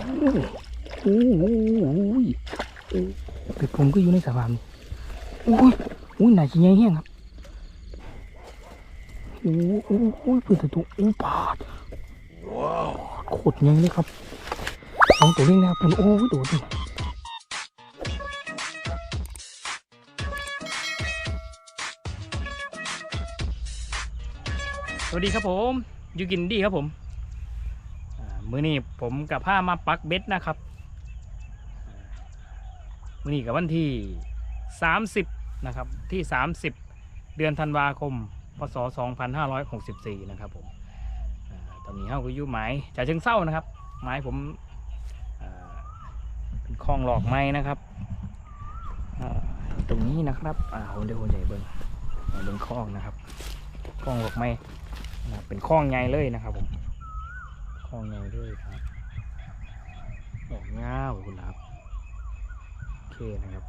โอ้โหเป็ดผมก็อยู่ในสภาพนี้โอ้ยโอ้ยหนาขี้ใหญ่แห้งครับโอ้โหโอ้โหเปิดตัวโอ้ปาดว้าวโคตรใหญ่เลยครับสองตัวนี้นะครับเป็นโอ้ยโดดเลยสวัสดีครับผมยูกินดีครับผม มือนี้ผมกับผ้ามาปักเบ็ดนะครับ มือนี้กับวันที่ 30 นะครับ ที่ 30 เดือนธันวาคม พศ 2564 นะครับผมตอนนี้เฮาก็อยู่หมายจ่าเชิงเศร้านะครับ หมายผมเป็นคลองหลอกไม้นะครับ ตรงนี้นะครับอ่าผมเดี๋ยวผมใหญ่เบิ้งเบิ้งคลองนะครับคลองหลอกไม้นะเป็นคลองใหญ่เลยนะครับผม คลองใหญ่เลยครับดอกงาวคุณครับโอเคนะครับ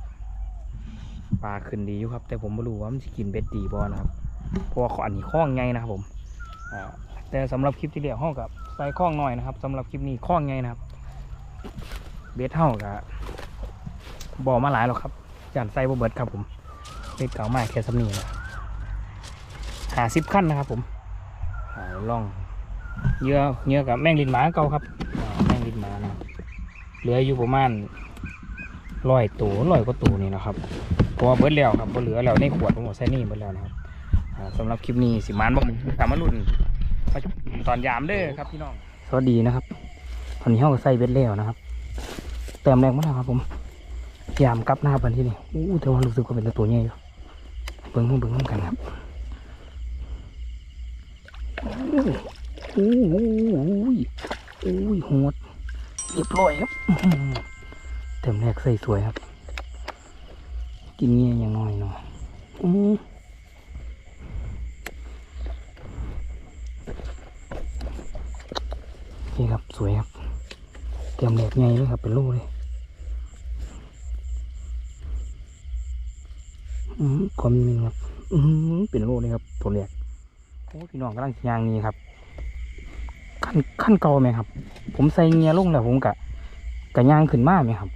ปลาขึ้นดีอยู่ครับ แต่ผมไม่รู้ว่ามันจะกินเบ็ดดีบอนะครับเพราะว่าอันนี้คล้องไงนะครับผมแต่สำหรับคลิปที่เดียวห้องกับใส่คล้องหน่อยนะครับสำหรับคลิปนี้คล้องไงนะครับ เบ็ดเท่ากับบ่อมาหลายแล้วครับจานใส่บ่เบิดครับผมเบ็ดเก่ามากแค่สำนีนะหาสิบขั้นนะครับผมอ่าลอง เยื่อเยื่อกับแมงลินหมาเก่าครับแมงลินหมานะเหลืออยู่ประมาณร้อยตัวร้อยกว่าตัวนี่นะครับเพราะว่าเบิดแล้วครับเหลือแล้วในขวดผมหมดใส่นี่เบิดแล้วนะครับสำหรับคลิปนี้สิมานบ่มึงตามารุ่นมาชมตอนยามเด้อครับพี่น้องสวัสดีนะครับตอนนี้เฮาใส่เบ็ดแล้วนะครับเติมแรงมาแล้วครับผมยามกลับหน้าบันที่นี่อู้แต่ว่ารู้สึกว่าเป็นตัวใหญ่อยู่เบิ่งเบิ่งเบิ่งกันครับ โอ้โหโอ้ยโอ้ยโหดเรียบร้อยครับเติมแรกใส่สวยครับ กินเงี้ยอย่างน้อยเนาะอือโอเคครับสวยครับ เตรียมแหลกไงเลยครับเป็นลูกเลยอืมความมีครับอืมเป็นลูกเลยครับตัวแหลกโอ้พี่น้องกำลังยางนี้ครับ ขั้นขั้นเก่าไหมครับ ผมใส่เงียลงแล้วผมกะกะยางขึ้นมาไหมครับ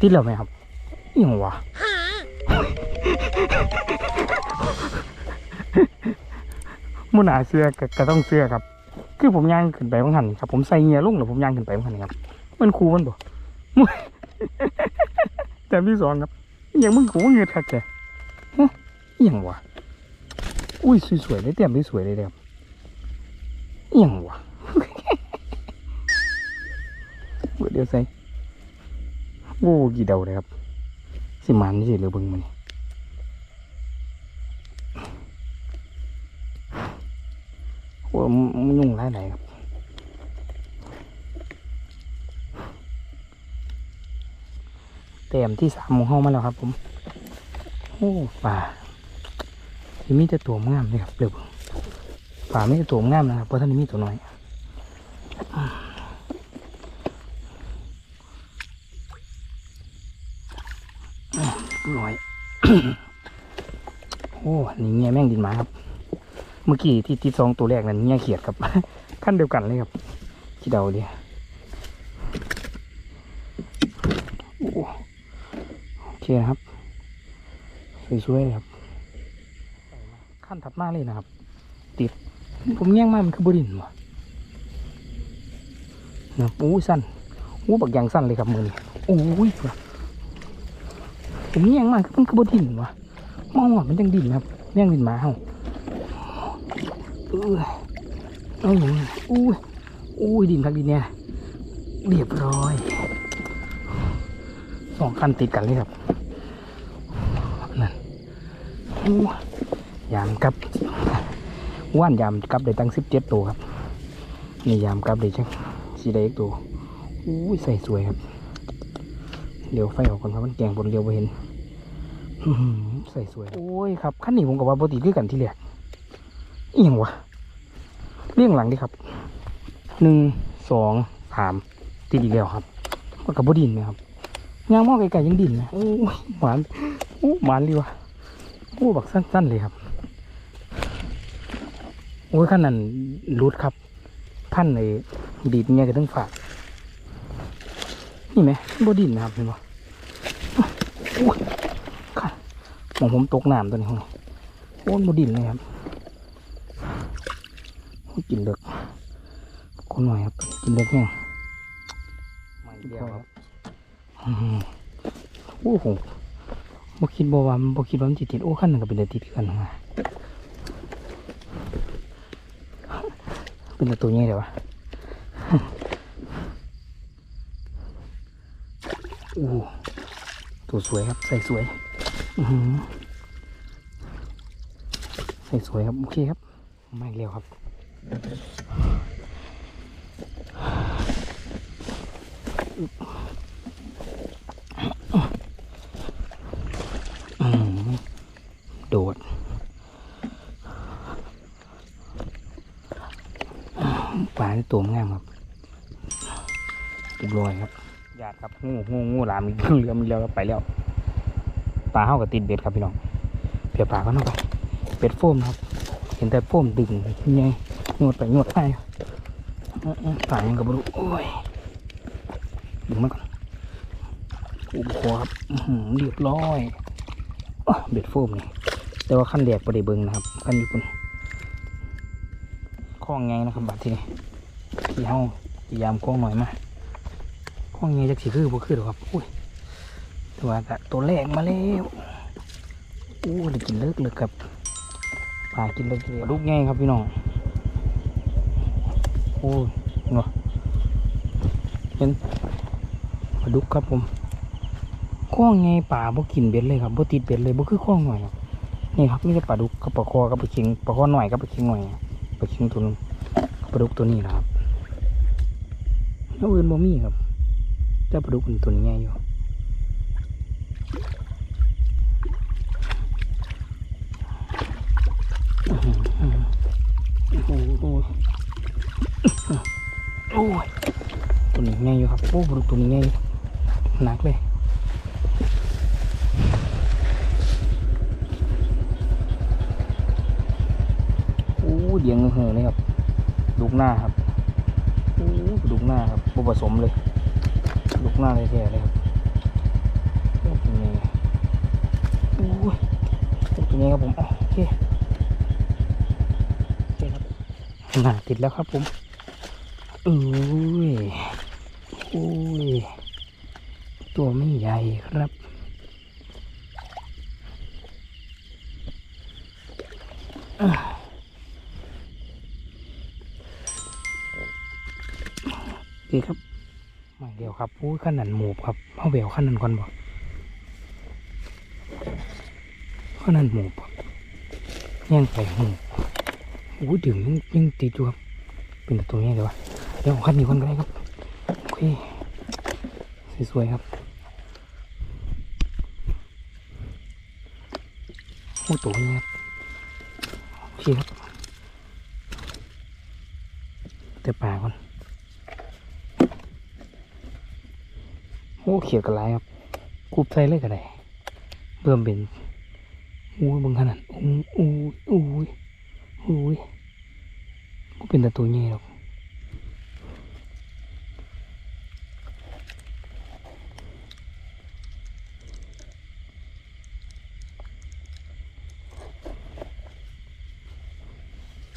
ติดแล้วไหมครับอหยังวะมุนาเสื้อก็ก็ต้องเสื้อครับ คือผมย่างขึ้นไปบางหันครับ ผมใส่เงียลุ่งหรือผมย่างขึ้นไปบางหันครับ มันคูมันบ่มุ้ยแต่ที่สองครับอหย่างมึงกูเงียทักแกฮะอหย่างวะอุ้ยสวยๆเลยเต็มที่สวยเลยเด้ครับ อหย่างวะเดี๋ยวใส่โอ้กี่เดาเลยครับ สิมันนี่สิเหลือบึงมันนี่โอ้มันยุ่งหลายไหนครับเต็มที่สามมงห้องมาแล้วครับผม โอ้ป่าที่มีแต่ตัวงามเลยครับเดี๋ยวเบิ่ง ป่าไม่ต่ตัวงามนะครับเพราะท่านี้มีตัวน้อยร้อย โอ้นี่เงี้ยแม่งดินมาครับ เมื่อกี้ที่ที่สองตัวแรกนั้นเงี้ยเขียดครับขั้นเดียวกันเลยครับ ที่เดาดิโอ้โอเคนะครับ สวยๆเลยครับ ขั้นถัดมาเลยนะครับ ติด ผมแย่งมามันคือบดินวะนะโอ้ยสั้นโอ้บักยางสั้นเลยครับมือนี่โอ้ยผมแย่งมากมันคือบดินวะมองว่ามันยังดินครับแย่งดินหมาเฮาเออเอาอย่างอู้ยอู้ยดินทักดินเนี่ยเรียบร้อยสองคันติดกันเลยครับนั่นอู้ยามกับ ว่านยามกับได้ตั้งสิบเจ็ดตัวครับนี่ยามกับได้จังสีได้อีกตัวอู้ยใส่สวยครับ เดี๋ยวไฟออกก่อนครับมันแกงบนเรียวไปเห็นใส่สวย โอ้ยครับขั้นนี้ผมกับว่าปกติคือกันที่แรกอีหยังวะเรียงหลังดิครับหนึ่งสองสามติดอีกแล้วครับมันกับบดินไหมครับยางมองไกลๆยังดินนะโอ้ยหวานโอ้หวานเลยวะโอ้บักสั้นๆเลยครับ โอ้ยขั้นนั้นรูดครับท่านไอ้ดีดเนี่ยก็ต้องฝาก นี่ไหมบดินนะครับเห็นบ่อุ้ยค่ะมองผมตกน้ำตัวนี้ห้องโอ้ยบดินเลยครับกินเลือกคนหน่อยครับ กินเลือกแห้งไม่เดียวครับอืมโอ้โหบ่คิดบ่ว่ามันบ่คิดว่ามันสิติดโอ้ขั้นหนึ่งก็เป็นติดกันมา เป็นแต่ตัวใหญ่เดี๋ยววะอู้ตัวสวยครับ ใส่สวยอือหือใส่สวยครับ โอเคครับ ไมาอีกแล้วครับโดดาที่ตัวงามครับเรียบร้อยครับญาติครับงูงูงูหลามอีกเรือมีแล้วครับไปแล้วปลาเข้ากับติดเบ็ดครับพี่น้องเพียปลาก็น้องไปเบ็ดโฟมครับ เห็นแต่โฟมดึงยังไงนวดไปนวดไปปลายังกับบรูโอ้ยดึงมาก่อนอุบคอครับเรียบร้อยเบ็ดโฟมนี่แต่ว่าขั้นแดกประเดี๋ยวเบิงนะครับขั้นอยู่ปุ่นข้องไงนะครับบัดทีนี้ ที่เฮาพยายามข้องหน่อยมาห้องนี้จะสีคือบ่คือหรอกครับอุ้ยแต่ว่าก็ตัวแรกมาแล้วอู้ได้กินเลิกเลยครับปลากินเลิกเลยลูกใหญ่ครับพี่น้องโอ้ยเนาะเห็นปลาดุกครับผมข้องไงป่าบ่กินเบ็ดเลยครับบ่ติดเบ็ดเลยบ่คือข้องหน่อยครับนี่ครับนี่จะปลาดุกกับปลาคอกับปลาเค็งปลาคอหน่อยกับปลาเค็งหน่อยปลาเค็งตัวนึงปลาดุกตัวนี้นะ ครับแล้วอื่นบ่มีครับเจ้าปลาดุกตัวนี้ใหญ่อยู่โอ้โหโอ้ยตัวนี้ใหญ่อยู่ครับโอ้ปลาดุกตัวนี้ใหญ่หนักเลย โอ้เดียงเหือเลยครับดุกหน้าครับโอ้ดุกหน้าครับบ่ผสมเลย ลุกหน้าเลยแท้ๆเลยครับโอ้เป็นไงโอ้ยเป็นไงครับผมอ๋อโอเคโอเคครับหนาติดแล้วครับผมเอ้ยโอ้ยตัวไม่ใหญ่ครับอะโอเคครับ ไม่เดียว ครับอู้ขั้นนั้นหมูบครับเอาเบลขั้นนั้นก่อนบ่ขั้นนั้นหมูบครับย่างไปหมูอู้ดึงยังติดอยู่ครับ เป็นตัวนี้เลยวะเดี๋ยวขั้นนี้ก่อนก็ได้ครับโอเคสวยๆครับโอ้ตัวนี้ครับโอเคครับแต่ปลาก่อน โอ้เขียดกันไรครับกูบใส่เลยก็ไดเบิ่มเป็นอู้ยบางขนาดอู้อู้อู้ยอู้ยกูเป็นต่ตัวใหญ่หรอก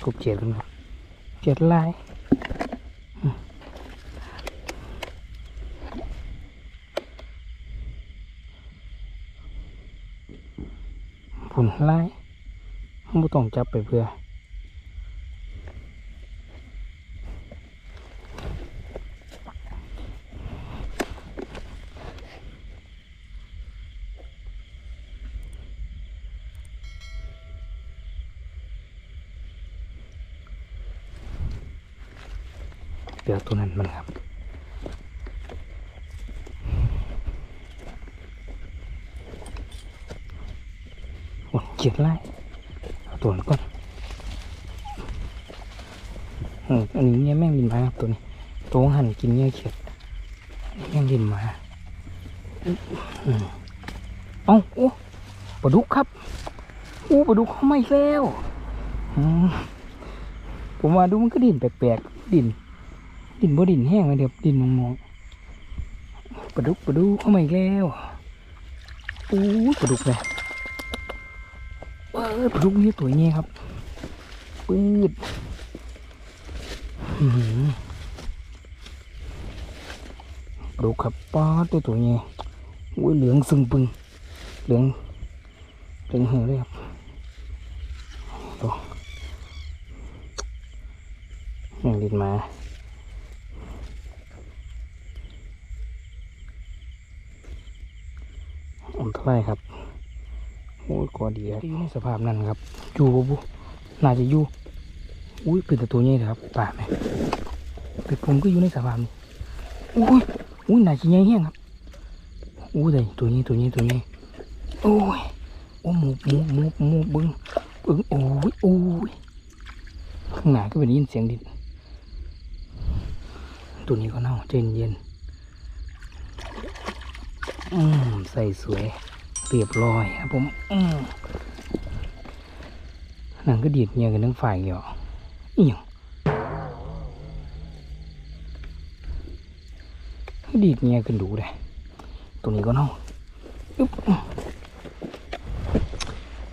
กูเขียดกันครับเขียดลาย ผุนไล่ไม่ ต้องจับไปเพื่อ เดี๋ยวตัวนั้นมันครับโอ้เจียดไล่ ตัวนก่อนอันนี้เนี่ยแม่งดินมาครับตัวนี้ตัวหันกินเนี่ยเขียดอันนี้แม่งดินมาอืมเอ้าโอ้ปลาดุกครับโอ้ปลาดุกเข้ามาอีกแล้วอืมผมว่าดูมันก็ดินแปลกๆดิน ดินบ่ดินแห้งเลยเดี๋ยวดินมองๆปลาดุกปลาดุกเข้ามาอีกแล้วอู้ปลาดุกเลย ออปลาดุกนี่ตัวนี้ครับปืดปลาดุกครับป้าตัวตัวนี้อุ้ยเหลืองซึ่งปึงเหลืองเหลืองเหือเลยครับดูยังดินมาอมเท่าไหรครับ โอ้ยกอดีครับอยู่ในสภาพนั้นครับอยู่บ่บุน่าจะอยู่อุ้ยเป็นแต่ตัวใหญ่เลยครับป่าไหมแต่ผมก็อยู่ในสภาพนี้อุ้ยอุ้ยน่าจะใหญ่แห้งครับอุ้ยเลยตัวนี้ตัวนี้ตัวนี้โอ้ยโอ้หมูหมูหมูหมูบึ้งบึ้งโอ้ยโอ้ยข้างหน้าก็เป็นได้ยินเสียงดินตัวนี้ก็เน่าเจนเย็นอืมใส่สวย เรียบร้อยครับผมหนังก็ดีดเงียกันทั้งฝ่ายเหรออีหยังดีดเงียกันดูเลยตัวนี้ก็น่าอึ๊บ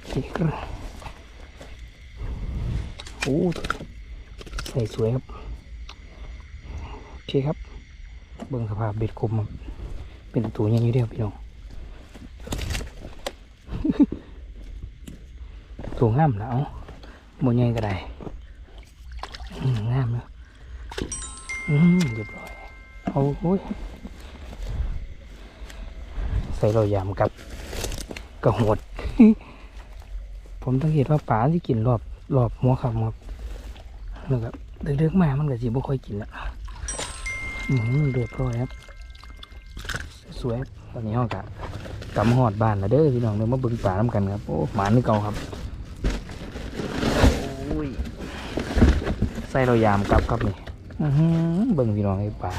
เจ๊กระโอ้ใส่สวยครับโอเคครับ เบิ่งสภาพเบ็ดคมเป็นตัวยังนี้เดียวพี่น้อง ตัวงามแล้วโมยังก็ไดงามเนาะอืมเรียบร้อยเอาโอ้ยใส่เรายำกับกระหด ผมต้องเห็นว่าป่าที่กินรอบรอบหัวคำครับแล้วก็เลือกมามันก็สิบ่ค่อยกินละอืมเรียบร้อยครับ สวยตอนนี้ห้องกะ กำหอดบ้านแล้วเด้อพี่น้องเดี๋ยวมาเบิ่งป่าน้ำกันครับ โอ้หมานี่เก่าครับโอ้ยใส่เรายามกลับครับนี่อื้อหือเบิ่งพี่น้องไอ้ป่า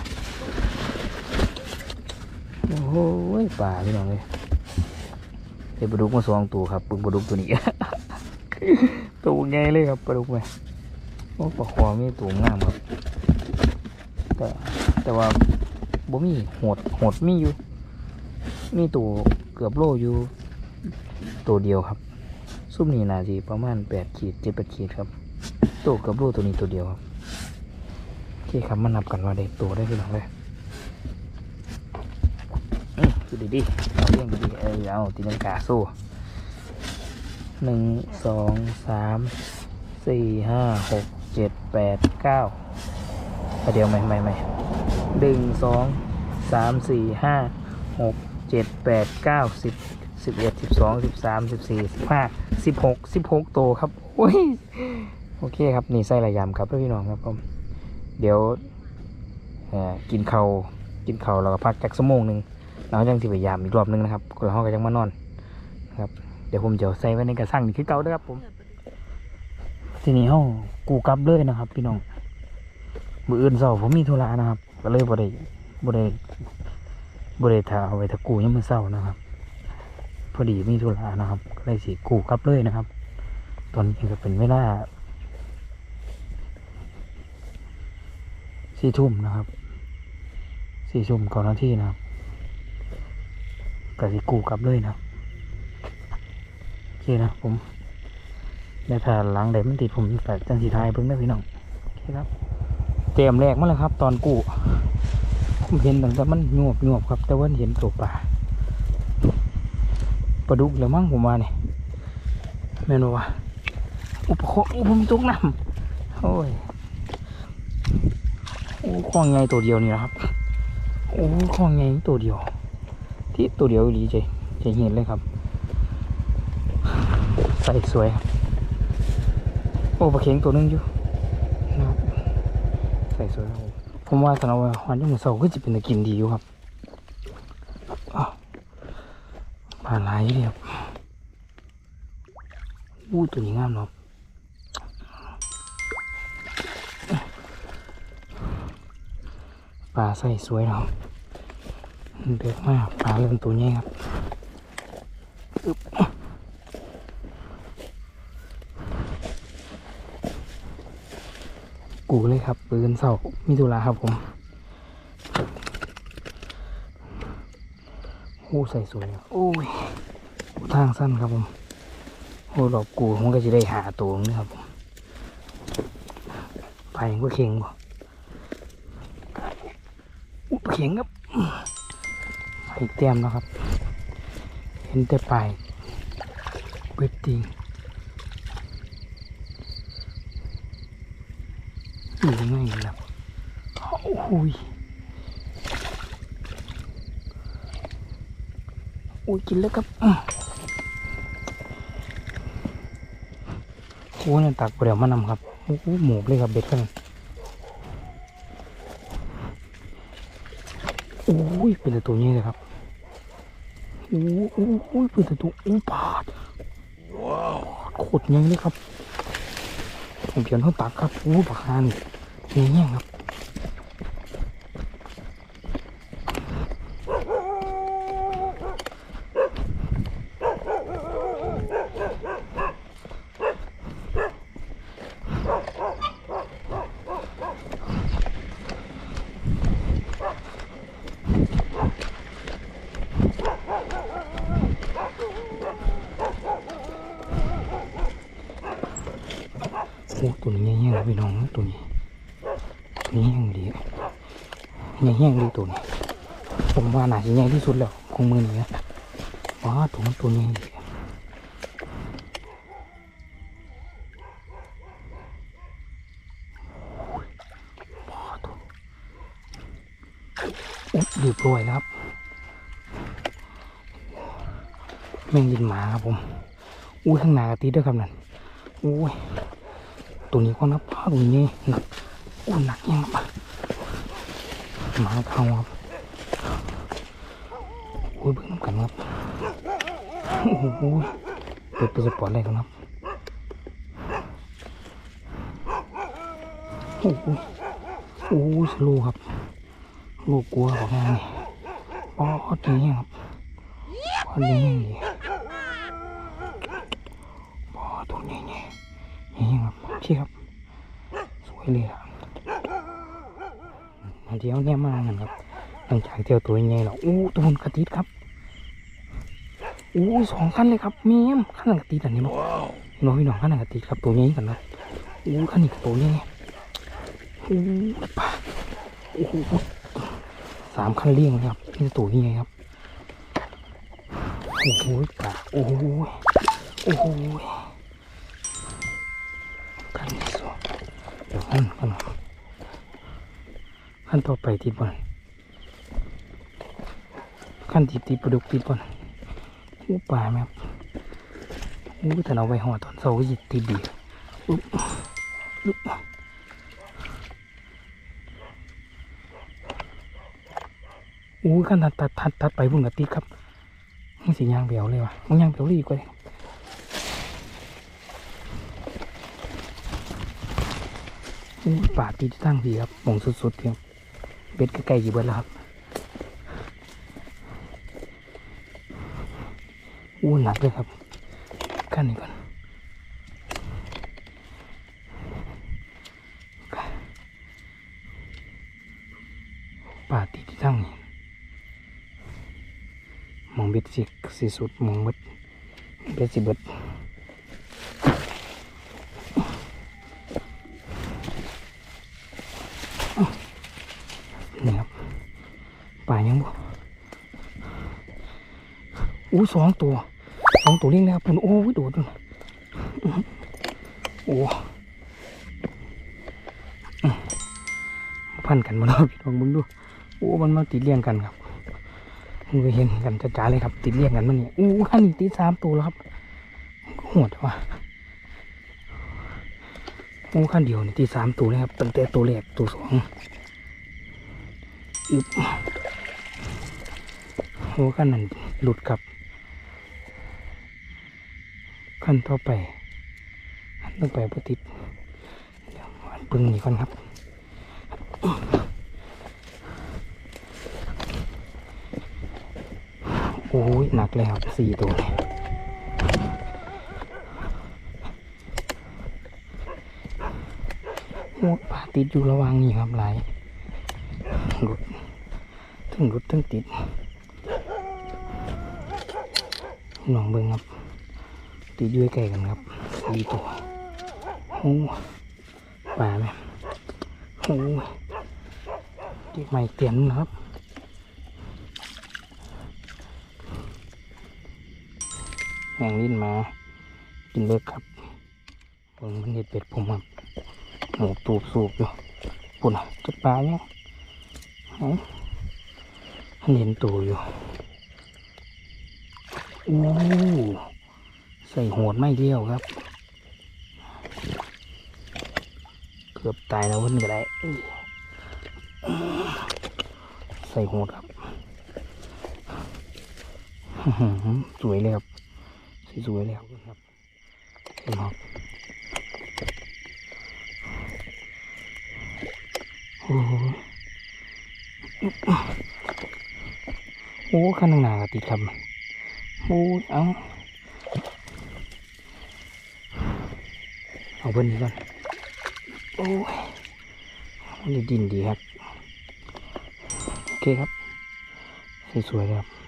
โอ้โหป่าพี่น้องเลยเดี๋ยวปลาดุกมาสองตัวครับเบิ่งปลาดุกตัวนี้ตัวใหญ่เลยครับปลาดุกไหมโอ้ปลาคอมีตัวงามครับแต่แต่ว่าบ่มีโหดโหดมีอยู่มีตัวเกือบโลอยู่ตัวเดียวครับ ซุ้มนี้นาจีประมาณแปดขีดเจ็ดแปดขีดครับตัวเกือบโลตัวนี้ตัวเดียวครับโอเคครับมานับกันว่าได้ตัวได้พี่น้องเลยอืมดูดีๆเอาเรื่องดีเออเอาตีลังกาสู้หนึ่งสองสามสี่ห้าหกเจ็ดแปดเก้าเอาเดียวไหมไม่ไม่หนึ่งสองสามสี่ห้าหก เจ็ดแปดเก้าสิบสิบเอ็ดสิบสองสิบสามสิบสี่สิบห้าสิบหกสิบหกตัวครับโอ้ยโอเคครับนี่ไส้ระยำครับพี่น้องครับผมเดี๋ยวกินเขากินเขาแล้วก็พักจักชั่วโมงหนึ่งแล้วจังสิพยายามอีกรอบหนึงนะครับแล้วเราก็ยังมานอนครับ เดี๋ยวผมจะใส่ไว้ในกระสังนี่คือเก่าด้อครับผมทีนี้เฮากูกลับเลยนะครับ พี่น้องมืออื่นเสาผมมีธุระนะครับ ก็เลยบ่ได้บ่ได้ บ่ได้ถ่าเอาไว้ถ้ากูยังมือเสาร์นะครับ พอดีมีธุระนะครับ ก็เลยสิกูกลับเลยนะครับ ตอนนี้ก็เป็นเวลาสี่ทุ่มนะครับสี่ทุ่มก่อนหน้าที่นะครับก็สิกูกลับเลยนะโอเคนะผมแล้ถ้าหลังใดมันติดผมแต่จังสีไทยเพิ่งได้พี่น้องโอเคครับเตรียมแรกมาแล้วครับ ตอนกู้ เห็นตั้งแต่มันหยวบหยวบครับ แต่ว่าเห็นตัวปลาปลาดุกแล้วมั้งผมว่าเนี่ยแม่นบ่วะอุปโคอุปมตุกน้ำโอ้ยโอ้คล้องไงตัวเดียวนี่นะครับโอ้คล้องไงตัวเดียว ที่ตัวเดียวอีหลีใจใจเห็นเลยครับ ใส่สวยครับโอ้ปลาเข็งตัวหนึงอยู่นะครับใส่สวยครับ ผมว่าสำหรับว่าหวานยมเสาก็จะเป็นตะกินดีอยู่ครับอ้าวปลาไหลเดียวอู้ตัวนี้งามเนาะปลาใส่สวยเนาะเดือดมากปลาเริ่มตัวใหญ่ครับอึ๊บ กูเลยครับ ปืนเสามีธุระครับผมอ้ใส่สวยครับโอ้ยทางสั้นครับผมโอ้ดอกกูมันก็จะได้หาตัวนี่ครับผมไปก็เข่งบ่เข่งครับไปเต็มแล้วครับ เห็นแต่ปลายเบ็ดจริงอยู่ยังไงครับโอุ้ย อุ้ย กินแล้วครับอื้อโอ้เนี่ยตักไปเดี๋ยวมานำครับโอ้โหหมูเลยครับเบ็ดกันโอ้ยเป็นตัวนี้เลยครับโอ้โหโอ้เป็นต่ตัวโอ้ปาดว้าวโคตรยังเลยครับผมเขียนเขาตักครับโอ้ปากคานี่เงี้ยครับ โอ้ตัวนี้แห้งๆครับพี่น้องตัวนี้ตัวนี้แห้งดีแห้งๆดีตัวนี้ผมว่าน่าจะใหญ่ที่สุดแล้วของมือนี้นะว้าตัวมันตัวนี้ดีว้าตัว อุ๊บเรียบร้อยแล้วครับ แม่งยินหมาครับผมอุ้ยข้างหน้ากระติดด้วยครับนั่นอุ้ยตัวนี้ก็นับผ้าตัวนี้หนักอ้วนหนักยังครับหมาเขาครับโอ้ยเบิ่งน้ำกันครับโอ้โหเปิดตัวสปอร์ตเลยครับโอ้โหโอ้ยสโลว์ครับ ลูกกลัวของงานนี่อ๋อตัวนี้ครับอ๋อตัวนี้นี่อ๋อตัวนี้นี่นี่ครับพี่ครับ สวยเลยอะมาเที่ยวเนี่ยมากกันครับหลังจากเที่ยวตัวใหญ่แล้วอู้ตัวนกระติดครับอู้สองขั้นเลยครับเมียมขั้นหลังกระติดอันนี้บอกน้องพี่น้องขั้นหลังกระติดครับตัวใหญ่กันนะอู้ขั้นนี้ตัวใหญ่อู้ป่าโอ้ สามขั้นเลี่ยงเลยครับนี่ตัวใหญ่ครับโอ้โหป่าโอ้โหโอ้โหขั้นที่สองเดี๋ยวขั้นขั้นขั้นต่อไปติดบอลขั้นที่ติดปลาดุกติดบอลอู้ป่าไหมครับอู้แต่เราไปห่อตอนเสาร์ก็ยิติดดีอุ๊บอุ๊บ อู้ขั้นตัดตัดตัดตัดไปพุ่นกับติดครับนี่สียางเบียวเลยวะมันยางเบียวรีกว่าเลยอู้ป่าตีที่ตั้งดีครับมองสุดๆเพียงเบ็ดใกล้ๆอยู่เบิดแล้วครับอู้หนักเลยครับขั้นนี้ก่อนป่าตีที่ตั้งนี่หมองเบ็ด สิสุดมองเบ็ดเบ็ดสิบดนี่ครับป่ายังบ่อู้สองตัวสองตัวเลี้ยงแล้วครับคุณโอ้ยโดดด้วยนะอื้อหือโอ้พันกันมาแล้วพี่น้องมึงดูโอ้มันมาติดเลี้ยงกันครับ เห็นกันจ้าๆเลยครับ ติดเลี้ยงกันมันนี่ยอู้ขันนี้ติดสามตัวแล้วครับโหดว่ะโอ้ขันเดียวนี่ติดสามตัวเลยครับตั้งแต่ตัวแรกตัวสองอึบโอ้ขั้นนั้นหลุดครับ ขั้นต่อไปขั้นต่อไปปติดเดี๋ยวอันปึงนี่ก่อนครับ โอ้ ยหนักเลยครับสี่ตัวเลยโอ้ปลาติดอยู่ระหว่างนี่ครับไหลหลุดทั้งรุดทั้งติดพี่น้องเบิ่งครับ ติดอย้วยไก่กันครับสี่ตัวโอ้ปลาไหมโอ้ติดใหม่เตียมนะครับ แมงลิ้นมากินเบิกครับเบิ่งมันเห็ดเป็ดผมครับหมูตูบสูบอยู่ปุ่นจะปลาเนี่ยงเอ้ามันเห็นตัวอยู่โอ้ใส่โหดไม่เดียวครับ เกือบตายแล้วเพิ่นก็ได้ใส่โหดครับฮือหือสวยเลยครับ สวยๆเลยครับเห็นไหมครับโอ้โหโอ้ข้างหน้าก็ติดครับโอ้ยเอาเอาเบิ้ลนี้ก่อนโอ้ยมันดินดีครับ โอเคครับ สวยๆเลยครับ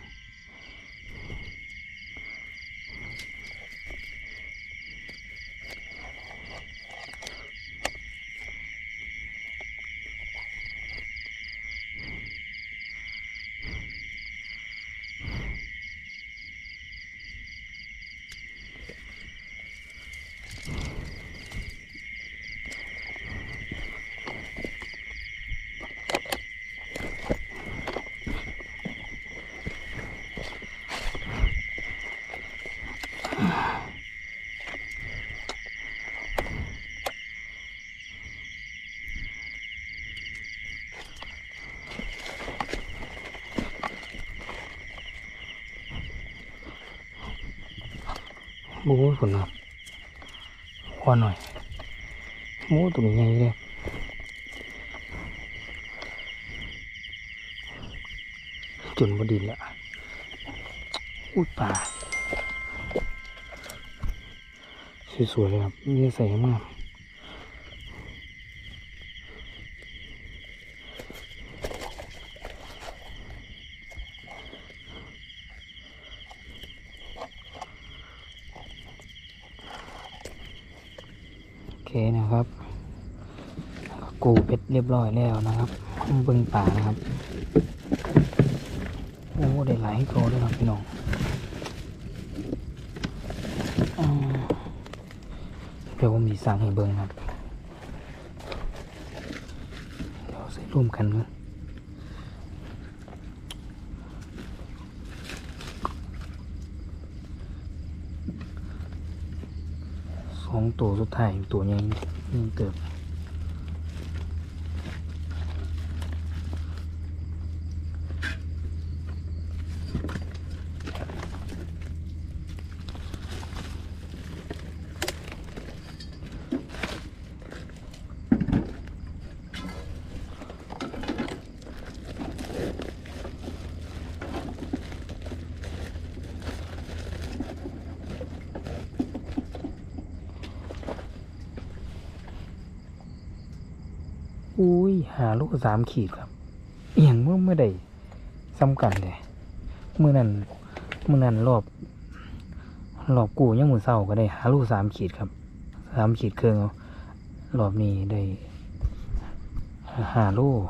อ้ยคนครับควันหน่อยโอ้ตัวนี้ใหญ่เลยจนบดินละอุ้ยป่าสวยๆเลยครับมีใส่มาก นะครับกูเป็ดเรียบร้อยแล้วนะครับเบิ้งป่านะครับโอ้ได้หลายโกด้วยครับพี่น้องเดี๋ยวผมมีสั่งให้เบิ้งครับเดี๋ยวใส่ร่วมกันนะ สองตัวสุด หญ่นี่เติบอุ้ยหาลูกสามขีดครับเอียงเมื่อเมื่อใดซ้ำกันเลยเมื่อนั้นเมื่อนั้นรอบรอบกูยังมือเศร้าก็ได้หาลูกสามขีดครับสามขีดเครื่องรอบนี้ได้หาลูก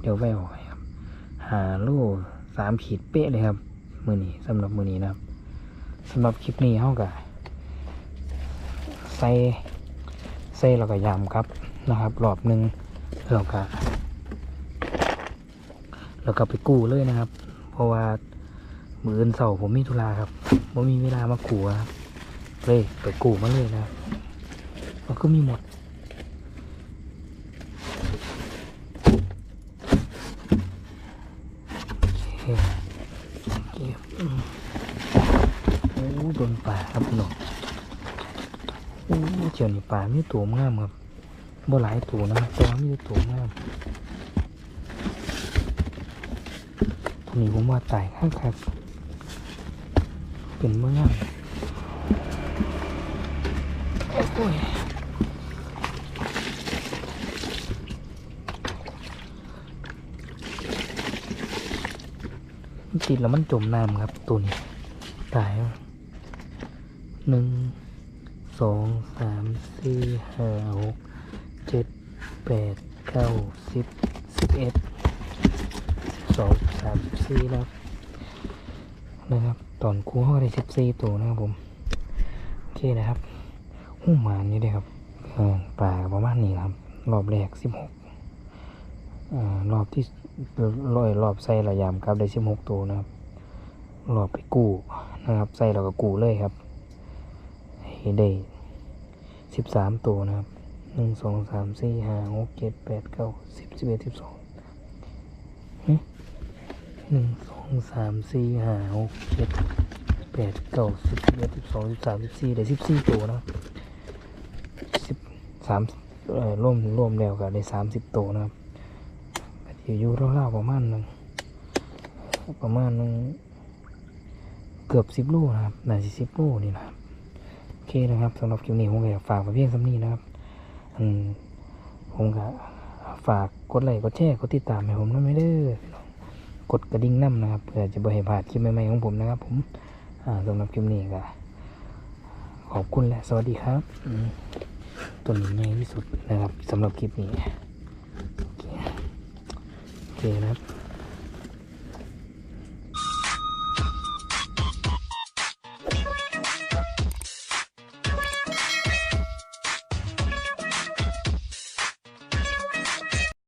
เดี๋ยวแววครับหาลูกสามขีดเป๊ะเลยครับ มือนี้สำหรับมือนี้นะครับสำหรับคลิปนี้เท่ากับใส่ใส่แล้วก็ยำครับนะครับรอบหนึ่ง แล้วก็แล้วก็ไปกู้เลยนะครับ เพราะว่ามืออื่นเสาผมมีธุระครับผมมีเวลามากู้ครับเลยไปกู้มาเลยนะมันก็มีหมดโอเคเก็บอืมโอ้โดนป่าครับพี่น้องโอ้เจียวนี่ป่ามีตัวงามครับ บ่หลายตัวนะครัวมีตัวงามตัวนี้ผมว่าตายข้างครับเป็นเมื่องามโอ้ยติดแล้วมันจมน้ำครับตัวนี้ตายหนึ่งสองสามสี่ห้าหก เจ็ดแปดเก้าสิบสิบเอ็ดสองสามสี่นะครับนะครับตอนคู่ห้อได้สิบสี่ตัวนะครับผมโอเคนะครับหูหมานี่เลยครับปลาประมาณนี้นะครับ รอบแรกสิบหกรอบที่ร้อยรอบใส่ระยำครับได้สิบหกตัวนะครับรอบไปกู้นะครับใส่เราก็กู้เลยครับ ให้ได้สิบสามตัวนะครับ หนึ่งสองสามสี่ห้าหกเจ็ดแปดเก้าสิบสิบเอ็ดสิบสองหนึ่งสองสามสี่ห้าหกเจ็ดแปดเก้าสิบสิบเอ็ดสิบสองสิบสามสิบสี่ได้สิบสี่ตัวนะสิบสามเอ่อร่วมร่วมแล้วก็ได้สามสิบตัวนะครับก็จะอยู่าๆประมาณหนึงประมาณหนึงเกือบสิบโลนะครับน่าจะสิบโลนี่นะครับโอเคนะครับสำหรับคลิปนี้ผมอยากฝากไว้เพียงสำนี้นะครับ อืมผมก็ฝากกดไลค์กดแชร์กดติดตามให้ผมนะไม่เด้อพี่น้องกดกระดิ่งน้ำนะครับเพื่อจะบ่ให้พลาดคลิปใหม่ๆของผมนะครับ ผมอ่าสำหรับคลิปนี้ก็ขอบคุณและสวัสดีครับอืมตัวนี้ใหญ่ที่สุดนะครับสำหรับคลิปนี้โอเคโอเคนะครับ